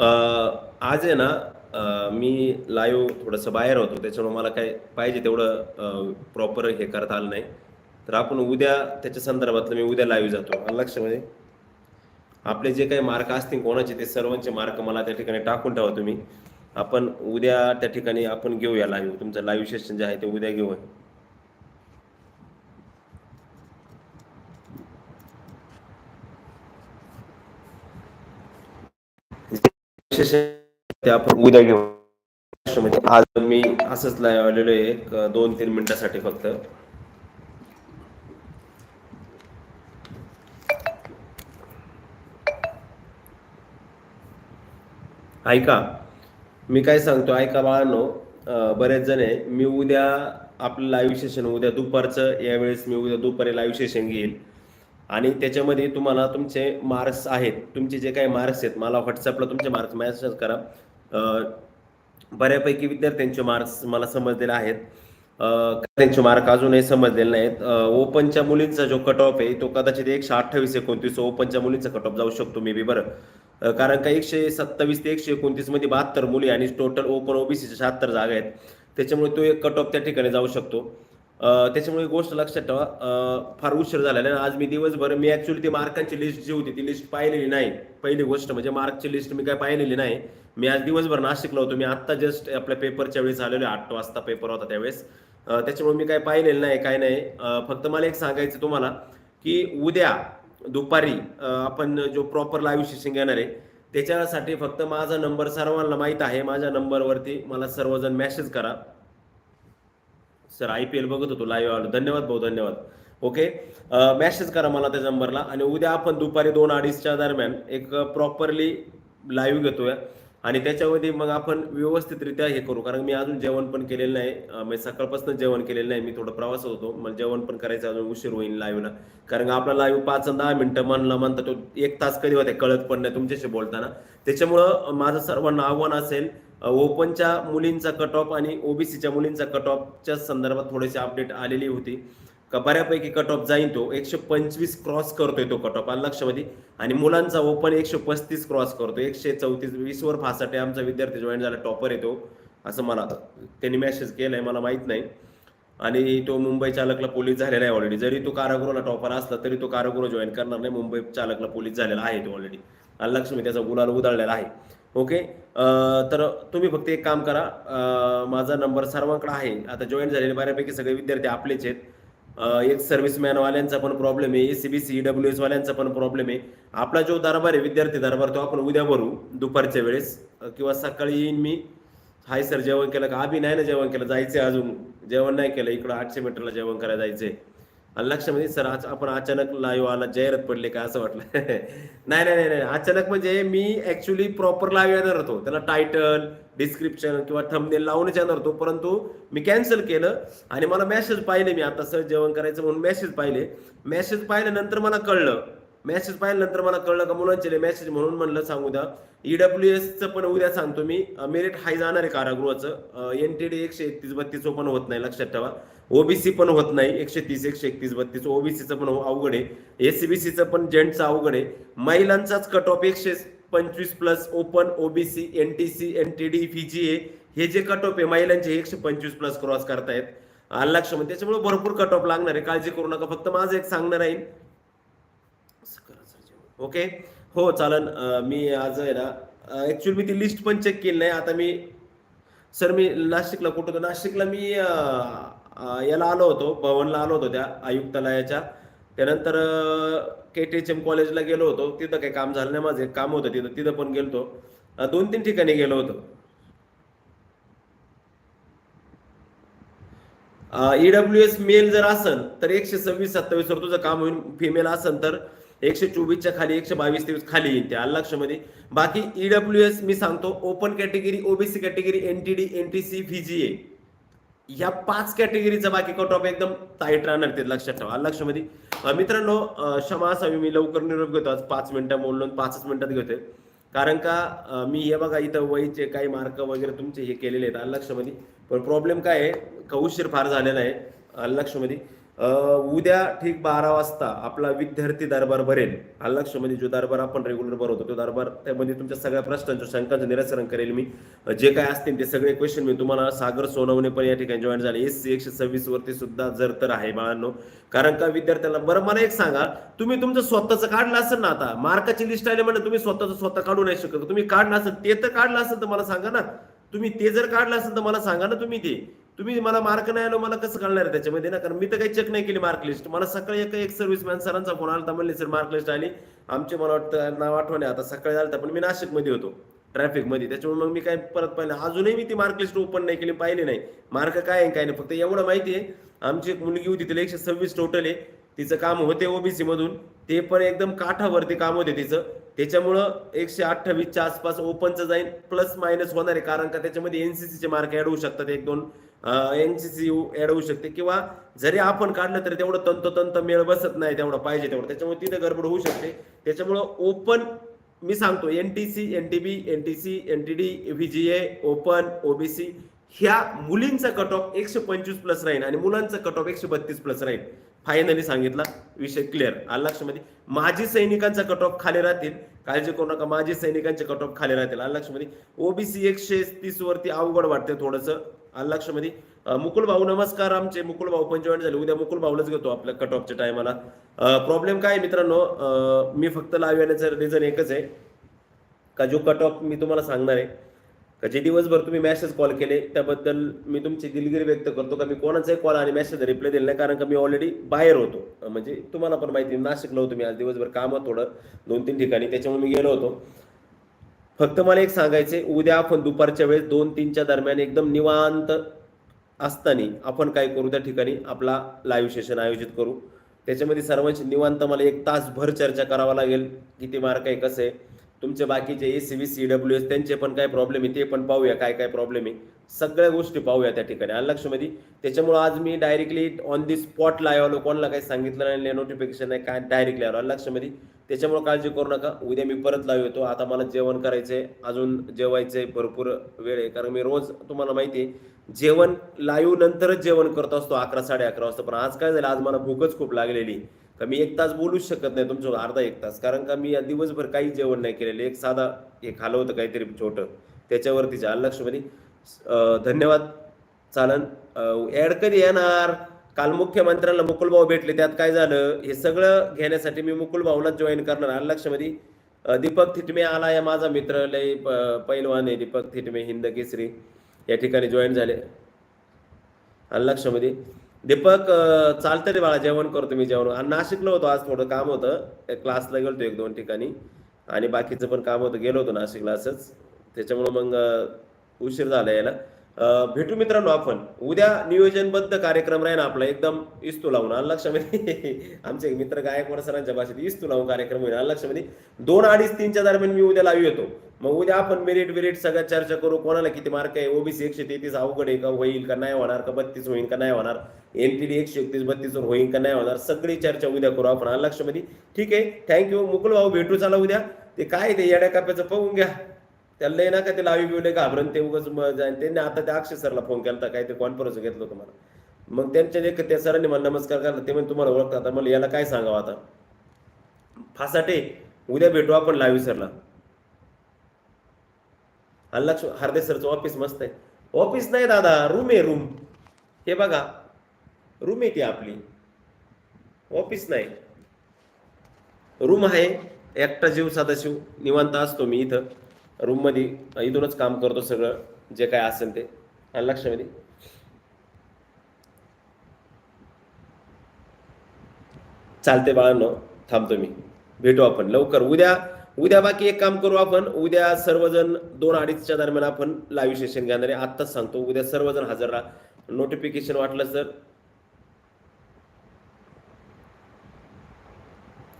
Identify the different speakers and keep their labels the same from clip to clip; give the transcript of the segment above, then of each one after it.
Speaker 1: आज आहे ना मी लाईव्ह थोडंसं बाहेर होतो. त्याच्यामुळे मला काय पाहिजे तेवढं प्रॉपर हे करता आलं नाही. तर आपण उद्या त्याच्या संदर्भातलं मी उद्या लाईव्ह जातो. लक्ष म्हणजे आपले जे काही मार्क असतील कोणाचे ते सर्वांचे मार्क मला त्या ठिकाणी टाकून ठेवा तुम्ही. आपण उद्या त्या ठिकाणी आपण घेऊया लाईव्ह तुमचं लाईव्ह सेशन जे आहे ते उद्या घेऊया. सेशन आपण उद्या घेऊ. म्हणजे आज मी असंच लाईव्ह आलेलो आहे. एक दोन तीन मिनिटासाठी फक्त. ऐका. मी काय सांगतो? ऐका बाळांनो. बरेच जण आहे. मी उद्या आपलं लाईव्ह सेशन उद्या दुपारचं यावेळेस मी उद्या दुपारी लाईव्ह सेशन घेईल. आणि त्याच्यामध्ये तुम्हाला तुमचे मार्क्स आहेत. तुमचे जे काही मार्क्स आहेत मला व्हॉट्सअपला तुमचे मार्क्स मॅसेज करा. बऱ्यापैकी विद्यार्थ्यांचे मार्क्स मला समजलेले आहेत. त्यांचे मार्क अजूनही समजलेले नाहीत. ओपनच्या मुलींचा जो कट ऑफ आहे तो कदाचित एकशे अठ्ठावीस एकोणतीस ओपनच्या मुलींचा कट ऑफ जाऊ शकतो मी बी बरं. कारण का एकशे सत्तावीस ते एकशे एकोणतीसमध्ये बहात्तर मुली आणि टोटल ओपन ओबीसीच्या शहात्तर जागा आहेत. त्याच्यामुळे तो एक कट ऑफ त्या ठिकाणी जाऊ शकतो. त्याच्यामुळे गोष्ट लक्षात ठेवा. फार उशीर झालेला आहे. आज मी दिवसभर मी ऍक्च्युली ती मार्कांची लिस्ट जी होती ती लिस्ट पाहिलेली नाही. पहिली गोष्ट म्हणजे मार्कची लिस्ट मी काय पाहिलेली नाही. मी आज दिवसभर नाशिकला होतो. मी आत्ता जस्ट आपल्या पेपरच्या वेळेस आलेलो आहे, आठ वाजता पेपर होता त्यावेळेस. त्याच्यामुळे मी काय पाहिलेलं नाही काय नाही. फक्त मला एक सांगायचं तुम्हाला की उद्या दुपारी आपण जो प्रॉपर लाईव्ह सेशन घेणार आहे त्याच्यासाठी फक्त माझा नंबर सर्वांना माहीत आहे. माझ्या नंबरवरती मला सर्वजण मेसेज करा. सर आय पी एल बघत होतो लाईव्ह आलो. धन्यवाद भाऊ धन्यवाद. ओके मेसेज करा मला त्या नंबरला आणि उद्या आपण दुपारी दोन अडीचच्या दरम्यान एक प्रॉपरली लाईव्ह घेतोय. आणि त्याच्यामध्ये मग आपण व्यवस्थितरित्या हे करू. कारण मी अजून जेवण पण केलेलं नाही. मी म्हणजे सकाळपासून जेवण केलेलं नाही. मी थोडं प्रवास होतो. मला जेवण पण करायचं अजून उशीर होईल लाईव्हला कारण आपला लाईव्ह पाच दहा मिनटं म्हणला म्हणता तो एक तास कधी होते? कळत पण नाही तुमच्याशी बोलताना. त्याच्यामुळं माझं सर्वांना आव्हान असेल ओपनच्या मुलींचा कट ऑफ आणि ओबीसीच्या मुलींचा कट ऑफच्या संदर्भात थोडीशी अपडेट आलेली होती. का बऱ्यापैकी कट ऑफ जाईन तो. एकशे पंचवीस क्रॉस करतोय तो कट ऑफ लक्षामध्ये आणि मुलांचा ओपन एकशे पस्तीस क्रॉस करतो एकशे चौतीस वीस वर फासाठी आमचा विद्यार्थी जॉईन झाला टॉपर येतो असं मला त्यांनी मेसेज केलाय मला माहीत नाही. आणि तो मुंबई चालकला पोलीस झालेला आहे ऑलरेडी जरी तो कारागृहाला टॉपर असला तरी तो कारागृह जॉईन करणार नाही. मुंबई चालकला पोलीस झालेला आहे तो ऑलरेडी आणि लक्ष्मी त्याचा गुलाल उधळलेला आहे. ओके तर तुम्ही फक्त एक काम करा. माझा नंबर सर्वांकडे आहे. आता जॉईन झालेले बऱ्यापैकी सगळे विद्यार्थी आपलेच आहेत. एक सर्व्हिसमॅन वाल्यांचा पण प्रॉब्लेम आहे एसीबीसी डब्ल्यू एस वाल्यांचा पण प्रॉब्लेम आहे. आपला जो दरबार आहे विद्यार्थी दरबार तो आपण उद्या भरू दुपारच्या वेळेस. किंवा सकाळी येईन मी. हाय सर जेवण केलं का? आम्ही नाही ना जेवण केलं जायचं अजून. जेवण नाही केलं इकडं आठशे मीटरला जेवण करायला जायचंय. लक्षामध्ये म्हणजे सर आज आपण अचानक लाईव्ह आला जाहिरात पडले का असं वाटलं? नाही नाही नाही नाही. अचानक म्हणजे मी ऍक्च्युली प्रॉपर लाईव्ह येणार होतो. त्याला टायटल डिस्क्रिप्शन किंवा थंबनेल लावूनच येणार होतो. परंतु मी कॅन्सल केलं आणि मला मेसेज पाहिले मी. आता सर जेवण करायचं म्हणून मेसेज पाहिले. मेसेज पाहिल्यानंतर मला कळलं मेसेज पाहिल्यानंतर मला कळलं का मुलांचे मेसेज म्हणून म्हणलं सांगू द्या. ईडब्ल्यू एसचं पण उद्या सांगतो मी. मेरिट हाय जाणार आहे कारागृहाचं. एन टी डी एकशे एकतीस बत्तीस पण होत नाही लक्षात ठेवा. ओबीसी पण होत नाही एकशे तीस एकशे एकतीस बत्तीस ओबीसीचं पण अवघड आहे. एसीबीसीचं पण जेंट्सचं अवघड आहे. महिलांचाच कट ऑफ एकशे पंचवीस plus open OBC N T C N T D A हे जे कट ऑफ आहे महिलांचे एकशे पंचवीस प्लस क्रॉस करतायत. लक्ष म्हणजे त्याच्यामुळे भरपूर कट ऑफ लागणार आहे. काळजी करू नका. फक्त माझं एक सांगणार आहे ओके हो चालन. मी आज आहे ना ऍक्च्युअली मी ती लिस्ट पण चेक केली नाही. आता मी सर मी नाशिकला कुठं होतो? नाशिकला मी याला आलो होतो. भवनला आलो होतो त्या आयुक्तालयाच्या. त्यानंतर के टी एच एम कॉलेजला गेलो होतो. तिथं काही काम झालं नाही माझं. एक काम होतं तिथं. तिथं पण गेलो होतो दोन तीन ठिकाणी गेलो होतो. ईडब्ल्यू एस मेल जर असन तर एकशे सव्वीस सत्तावीस वर तुझं काम होईल फिमेल असन तर एकशे चोवीसच्या खाली एकशे बावीस तेवीस खाली येईल त्या लक्षामध्ये. बाकी ईडब्ल्यू एस मी सांगतो open category OBC category NTD NTC VJA या पाच कॅटेगरीचा बाकी कट ऑफ एकदम टाईट राहणार ते लक्षात ठेवा. आलं लक्षामध्ये. मित्रांनो क्षमा असावी मी लवकर निरोप घेतो. आज पाच मिनिटं बोललो पाचच मिनिटात घेतोय. कारण का मी हे बघा इथं वहीचे काही मार्क वगैरे तुमचे हे केलेले आहेत. आलं लक्षामध्ये. पण प्रॉब्लेम काय आहे का उशीर फार झालेला आहे आलं लक्षामध्ये. उद्या ठीक बारा वाजता आपला विद्यार्थी दरबार भरेल. लक्षमध्ये म्हणजे जो दरबार आपण रेग्युलर भरवतो तो दरबार त्यामध्ये तुमच्या सगळ्या प्रश्नांचं शंकांचं निराकरण करेल मी. जे काय असतील ते सगळे क्वेश्चन मी तुम्हाला सागर सोनवणे पण या ठिकाणी जॉईन झाले. एस सी एकशे सव्वीस वरती सुद्धा जर तर आहे बाळांनो. कारण का विद्यार्थ्यांना बरं मला एक सांगा तुम्ही तुमचं स्वतःचं काढलं असेल ना आता मार्काची लिस्ट आली म्हणजे तुम्ही स्वतःचं स्वतः काढू नाही शकत. तुम्ही काढलं असेल ते तर काढलं असेल तर मला सांगा ना. तुम्ही ते जर काढलं असेल तर मला सांगा ना तुम्ही ते. तुम्ही मला मार्क नाही आलो मला कसं कळणार त्याच्यामध्ये? ना कारण मी तर काही चेक नाही केली मार्क लिस्ट मला सकाळी एक एक सर्व्हिसमॅन सरांचा फोन आला म्हणले सर मार्क लिस्ट आली. आमचे मला वाटतं नाव आठवणे आता सकाळी आलं पण मी नाशिकमध्ये होतो ट्रॅफिकमध्ये त्याच्यामुळे मग मी काय परत पाहिलं अजूनही मी ती मार्क लिस्ट ओपन नाही केली पाहिली नाही. मार्क काय आहे काय नाही फक्त एवढं माहिती आहे. आमची एक मुलगी होती तिला एकशे सव्वीस टोटल आहे. तिचं काम होते ओबीसी मधून. ते पण एकदम काठावरती काम होते तिचं. त्याच्यामुळं एकशे अठ्ठावीसच्या आसपास ओपनचं जाईल प्लस मायनस होणार आहे. कारण का त्याच्यामध्ये एनसीसीचे मार्क ऍड होऊ शकतात एक दोन. एनसीसी ऍड होऊ शकते. किंवा जरी आपण काढलं तरी तेवढं तंतोतंत मेळ बसत नाही तेवढं पाहिजे तेवढं. त्याच्यामुळे तिथे गडबड होऊ शकते. त्याच्यामुळं ओपन मी सांगतो N T C N T B N T C N T D VJA open OBC ह्या मुलींचा कट ऑफ एकशे पंचवीस प्लस राहील आणि मुलांचा कट ऑफ एकशे बत्तीस प्लस राहील फायनली सांगितला विषय क्लिअर आला लक्षामध्ये? माजी सैनिकांचा कट ऑफ खाली राहतील. काळजी करू नका माजी सैनिकांचे कट ऑफ खाली राहतील. आला लक्षामध्ये? ओबीसी एकशे तीस वरती अवघड वाटते थोडंसं. आला लक्षामध्ये? मुकुल भाऊ नमस्कार आमचे. मुकुल भाऊ पण झाले. उद्या मुकुल भाऊलाच घेतो आपल्या कट ऑफच्या टायमाला प्रॉब्लेम काय आहे मित्रांनो? मी फक्त लाईव्ह येण्याचं रिझन एकच आहे. का जो कट ऑफ मी तुम्हाला सांगणार आहे का जे दिवसभर तुम्ही मेसेज कॉल केले त्याबद्दल मी तुमची दिलगिरी व्यक्त करतो का मी कोणाचाही कॉल आणि मेसेज रिप्लाय दिला नाही कारण का मी ऑलरेडी बाहेर होतो. म्हणजे तुम्हाला पण माहिती नाशिकलो नाशिकला होतो मी आज दिवसभर कामात थोडं दोन तीन ठिकाणी त्याच्यामुळे मी गेलो होतो. फक्त मला एक सांगायचे उद्या आपण दुपारच्या वेळेस दोन तीनच्या दरम्यान एकदम निवांत असताना आपण काय करू त्या ठिकाणी? आपला लाईव्ह सेशन आयोजित करू. त्याच्यामध्ये सर्वांची निवांत मला एक तासभर चर्चा करावा लागेल किती मार्क आहे कसं आहे. तुमचे बाकीचे A C B C W S त्यांचे पण काय प्रॉब्लेम आहे ते पण पाहूया काय काय प्रॉब्लेम आहे. सगळ्या गोष्टी पाहूया त्या ठिकाणी आणि लक्षमध्ये त्याच्यामुळे आज मी directly on the spot live आलो कोणाला काही सांगितलं नाही नोटिफिकेशन नाही काय डायरेक्टली आलो आलं लक्षमध्ये त्याच्यामुळे काळजी करू नका उद्या मी परत लाईव्ह येतो. आता मला जेवण करायचंय अजून जेवायचंय भरपूर वेळ आहे कारण मी रोज तुम्हाला माहिती आहे जेवण लाईव्ह नंतरच जेवण करत असतो अकरा साडे अकरा वाजता. पण आज काय झालं आज मला भूकच खूप लागलेली. का मी एक तास बोलूच शकत नाही तुमचं अर्धा एक तास. कारण का मी या दिवसभर काही जेवण नाही केलेलं. एक साधा हे खालं होतं काहीतरी छोटं. त्याच्यावरती आलं लक्षमध्ये धन्यवाद. चालन. ऍड कधी येणार? काल मुख्यमंत्र्यांना मुकुलभाऊ भेटले. त्यात काय झालं? हे सगळं घेण्यासाठी मी मुकुलभाऊला जॉईन करणार. आलं लक्षमध्ये दीपक थिटमे आला या माझा मित्र. लय प- पैलवान आहे दीपक थिटमे हिंद केसरी. या ठिकाणी जॉईन झाले. आलं लक्षमध्ये दीपक चालतं रे बाळा जेवण करतो मी जेवण. आणि नाशिकला होतो आज थोडं काम होतं. क्लासला गेलो एक दोन ठिकाणी. आणि बाकीचं पण काम होतं गेलो होतो नाशिकला असंच. त्याच्यामुळं मग उशीर झाला याला भेटू मित्रांनो आपण. उद्या नियोजनबद्ध कार्यक्रम राहील आपला. एकदम इस्तू लावून. आलं लक्षामध्ये आमचे एक मित्र गायकवाड सरांच्या भाषेत इस्तू लावून कार्यक्रम होईल. आलं लक्षामध्ये दोन अडीच तीनच्या दरम्यान मी उद्या लावू येतो. मग उद्या आपण मेरिट बिरिट सगळ्या चर्चा करू. कोणाला किती मार्क आहे? ओबीसी एकशे तेहतीस अवघड आहे का? होईल का? नाही होणार का? बत्तीस होईल का? नाही होणार. एनपीडी एकशे एकतीस बत्तीसवर होईल का? नाही होणार. सगळी चर्चा उद्या करू आपण. लक्षमध्ये. ठीक आहे? थँक्यू मुकुल भाऊ भेटू चला उद्या. ते काय ते येड्या काप्याचं पाहून घ्या. त्याला लय ना का ते लावी बिवले घाबरून. ते उगाच मग जाईन त्यांनी आता त्या अक्षय सरला फोन केला काय ते कॉन्फरन्स घेतलं तुम्हाला मग त्यांच्या एक त्या सरांनी मला नमस्कार करला ते म्हणजे तुम्हाला ओळखतात. मला याला काय सांगावं आता? फासाटे. उद्या भेटू आपण लावी सरला. अल्ला हरदे सरचं ऑफिस मस्त आहे. ऑफिस नाही दादा रूम आहे रूम हे बघा रूम आहे ती आपली. ऑफिस नाही. रूम आहे एकटा जीव सदाशिव निवांत असतो मी इथं. रूममध्ये इथूनच काम करतो सगळं जे काय असेल ते. आलं लक्षामध्ये चालते बाळांनो थांबतो मी. भेटू आपण लवकर. उद्या उद्या बाकी एक काम करू आपण. उद्या सर्वजण दोन अडीचच्या दरम्यान आपण लाईव्ह सेशन घेणार आहे. आत्ताच सांगतो उद्या सर्वजण हजर राहा. नोटिफिकेशन वाटलं तर.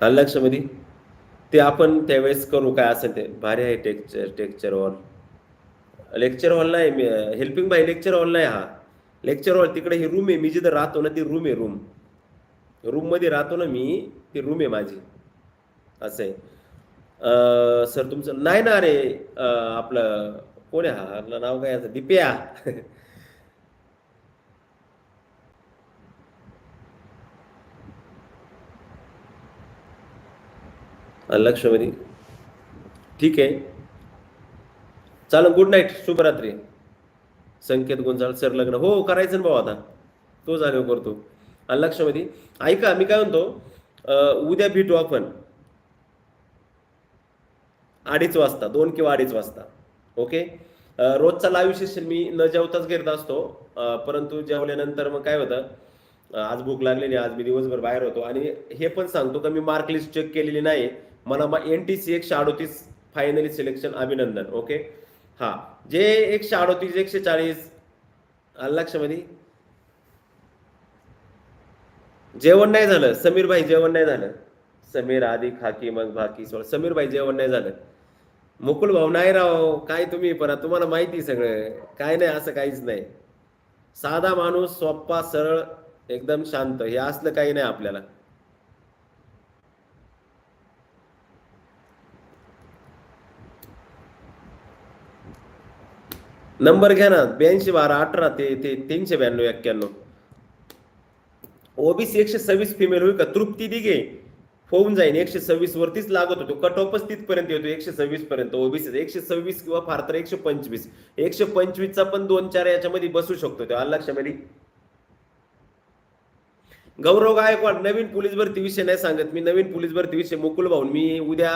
Speaker 1: आलं लक्षामध्ये ते आपण त्यावेळेस करू काय असेल ते. भारी आहे lecture lecture hall lecture hall नाही मी हेल्पिंग बाय लेक्चर हॉल नाही हा. लेक्चर हॉल तिकडे ही रूम आहे. मी जिथं राहतो ना ती रूम आहे रूम रूममध्ये राहतो ना मी ती रूम आहे माझी. असं आहे. सर तुमचं नाही ना अरे आपलं कोण आहे हा? आपलं नाव काय दिप्या. लक्षवेधी ठीक आहे. चालू गुड नाईट शुभरात्री. संकेत गोंजाळ सर लग्न. हो करायचं भाऊ आता. तो जाणीव करतो. लक्षामध्ये ऐका मी काय म्हणतो उद्या भेटू आपण. अडीच वाजता दोन किंवा अडीच वाजता. ओके रोजचा लाईव्ह सेशन मी न जेवताच घेत असतो. परंतु जेवल्यानंतर मग काय होतं? आज भूक लागलेली आज मी दिवसभर बाहेर होतो. आणि हे पण सांगतो का मी मार्क लिस्ट चेक केलेली नाही. मला एन टी सी एकशे अडोतीस फायनली सिलेक्शन अभिनंदन. ओके हा. जे एकशे अडोतीस एकशे चाळीस आलं लक्षामध्ये. जेवण नाही झालं. समीर भाई जेवण नाही झालं. समीर आधी खाकी मग भाकी सोड समीर भाई जेवण नाही झालं. मुकुल भाऊ नाही राव काय तुम्ही पण? तुम्हाला माहिती सगळं. काय नाही असं काहीच नाही. साधा माणूस सोप्पा सरळ एकदम शांत. हे असलं काही नाही आपल्याला. नंबर घ्या ना. ब्याऐंशी बारा अठरा ते ते तीनशे ब्याण्णव एक्क्याण्णव. ओबीसी एकशे सव्वीस फिमेल होईल का? तृप्ती दिघे. होऊन जाईल एकशे सव्वीस वरतीच लागत होतो. कट ऑफच तिथपर्यंत येतो. एकशे सव्वीस पर्यंत ओबीसी एकशे सव्वीस किंवा फार तर एकशे पंचवीस. एकशे पंचवीसचा पण दोन चार याच्यामध्ये बसू शकतो त्या लक्षामध्ये गौरव गायकवाड नवीन पोलीस भरती विषय नाही सांगत. मी नवीन पोलीस भरती विषय मुकुल भाऊन. मी उद्या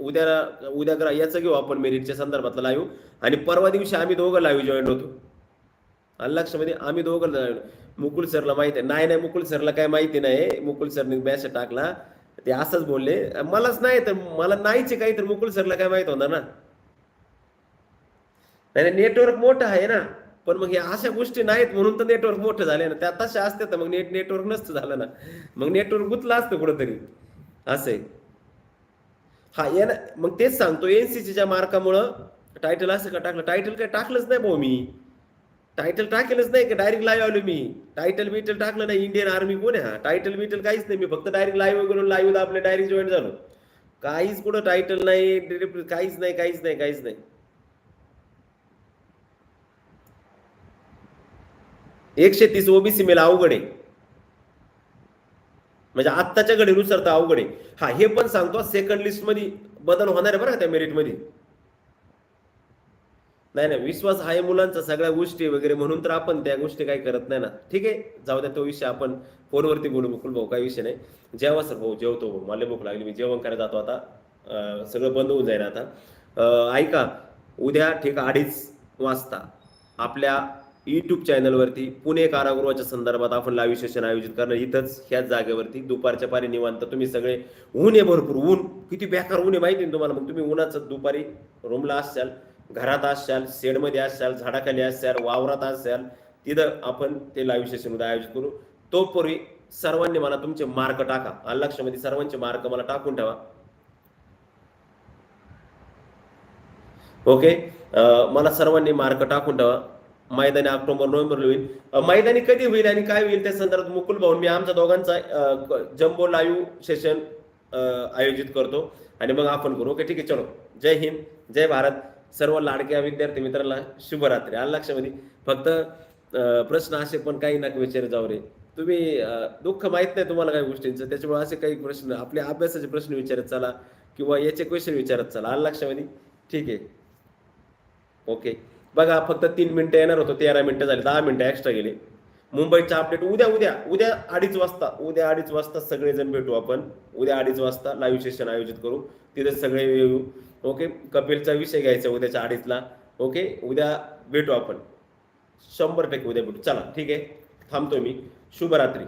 Speaker 1: उद्या उद्या ग्रा- याचं घेऊ आपण मेरिटच्या संदर्भातला लाईव्ह आणि परवा दिवशी आम्ही दोघं लाईव्ह जॉईन होतो. आलं लक्षामध्ये आम्ही दोघं मुकुल सरला माहिती आहे. नाही नाही मुकुल सरला काय माहिती नाही. मुकुल सरने मॅसेज टाकला. ते असंच बोलले. मलाच नाही तर मला नाहीचे काही तर मुकुल सरला काय माहीत होणार ना? नाही नेटवर्क मोठं आहे ना. पण मग हे अशा गोष्टी नाहीत म्हणून तर नेटवर्क मोठं झाले ना. त्या तशा असते तर मग नेट नेटवर्क नसतं झालं ना. मग नेटवर्क गुतलं असतं कुठंतरी. असं आहे हा ये ना. मग तेच सांगतो एनसीसीच्या मार्कामुळं टायटल असं का टाकलं? टायटल काय टाकलंच नाही भाऊ मी. टायटल टाकेलच नाही का? डायरेक्ट लाईव्ह आलो मी. टायटल बिटल टाकलं नाही. इंडियन आर्मी कोण आहे हा? टायटल बिटल काहीच नाही. मी फक्त डायरेक्ट लाईव्ह वगैरे लाईव्ह आपलं डायरेक्ट जॉईन झालो. काहीच कुठं टायटल नाही काहीच नाही काहीच नाही काहीच नाही. एकशे तीस ओबीसी मेल अवघड आहे. म्हणजे आत्ताच्या घडीनुसार तर अवघड आहे. हा हे पण सांगतो. सेकंड लिस्टमध्ये बदल होणार आहे बरं का त्या मेरिटमध्ये? नाही नाही विश्वास आहे मुलांचा सगळ्या गोष्टी वगैरे म्हणून तर आपण त्या गोष्टी काही करत नाही ना. ठीक आहे जाऊ द्या तो विषय आपण फोनवरती बोलू मुकुल भाऊ काही विषय नाही. जेवा सर भाऊ जेवतो भाऊ मला भूक लागली मी जेवण करायला जातो आता. सगळं बंद होऊन जाईल आता. ऐका उद्या ठीक अडीच वाजता आपल्या युट्यूब चॅनलवरती पुणे कारागृहाच्या संदर्भात आपण लाईव्ह सेशन आयोजित करणार. इथंच ह्याच जागेवरती दुपारच्या पारी निवांत तुम्ही सगळे ऊन आहे भरपूर ऊन. किती बेकार ऊन आहे माहिती आहे तुम्हाला? मग तुम्ही उन्हाचं दुपारी रूमला असाल घरात असाल शेडमध्ये असाल झाडाखाली असाल वावरात असाल तिथं आपण ते लाईव्ह सेशन उद्या आयोजित करू. तोपूर्वी सर्वांनी मला तुमचे मार्क टाका. आलं सर्वांचे मार्क मला टाकून ठेवा. ओके मला सर्वांनी मार्क टाकून ठेवा. मैदानी ऑक्टोबर नोव्हेंबर होईल. मैदानी कधी होईल आणि काय होईल त्या संदर्भात मुकुल भाऊन मी आमच्या दोघांचा जम्बो लाईव्ह सेशन आयोजित करतो. आणि मग आपण करू. ओके ठीक आहे. चलो. जय हिंद. जय भारत. सर्व लाडक्या विद्यार्थी मित्राला शुभरात्री. आलं लक्षामध्ये म्हणजे फक्त प्रश्न असे पण काही ना विचार जाऊ रे. तुम्ही दुःख माहीत नाही तुम्हाला काही गोष्टींचं. त्याच्यामुळे असे काही प्रश्न आपल्या अभ्यासाचे प्रश्न विचारत चला किंवा याचे क्वेश्चन विचारत चला. आलं लक्षामध्ये म्हणजे? ठीक आहे. ओके. बघा फक्त तीन मिनिटं येणार होतो. तेरा मिनिटं झाले. दहा मिनिटं एक्स्ट्रा गेले. मुंबईचा अपडेट उद्या उद्या उद्या अडीच वाजता उद्या अडीच वाजता सगळेजण भेटू आपण. उद्या अडीच वाजता लाईव्ह सेशन आयोजित करू. तिथे सगळे येऊ. ओके? कपिलचा विषय घ्यायचा उद्याच्या अडीचला. ओके? उद्या भेटू आपण. शंभर टक्के उद्या भेटू. चला ठीक आहे? थांबतो मी. शुभरात्री.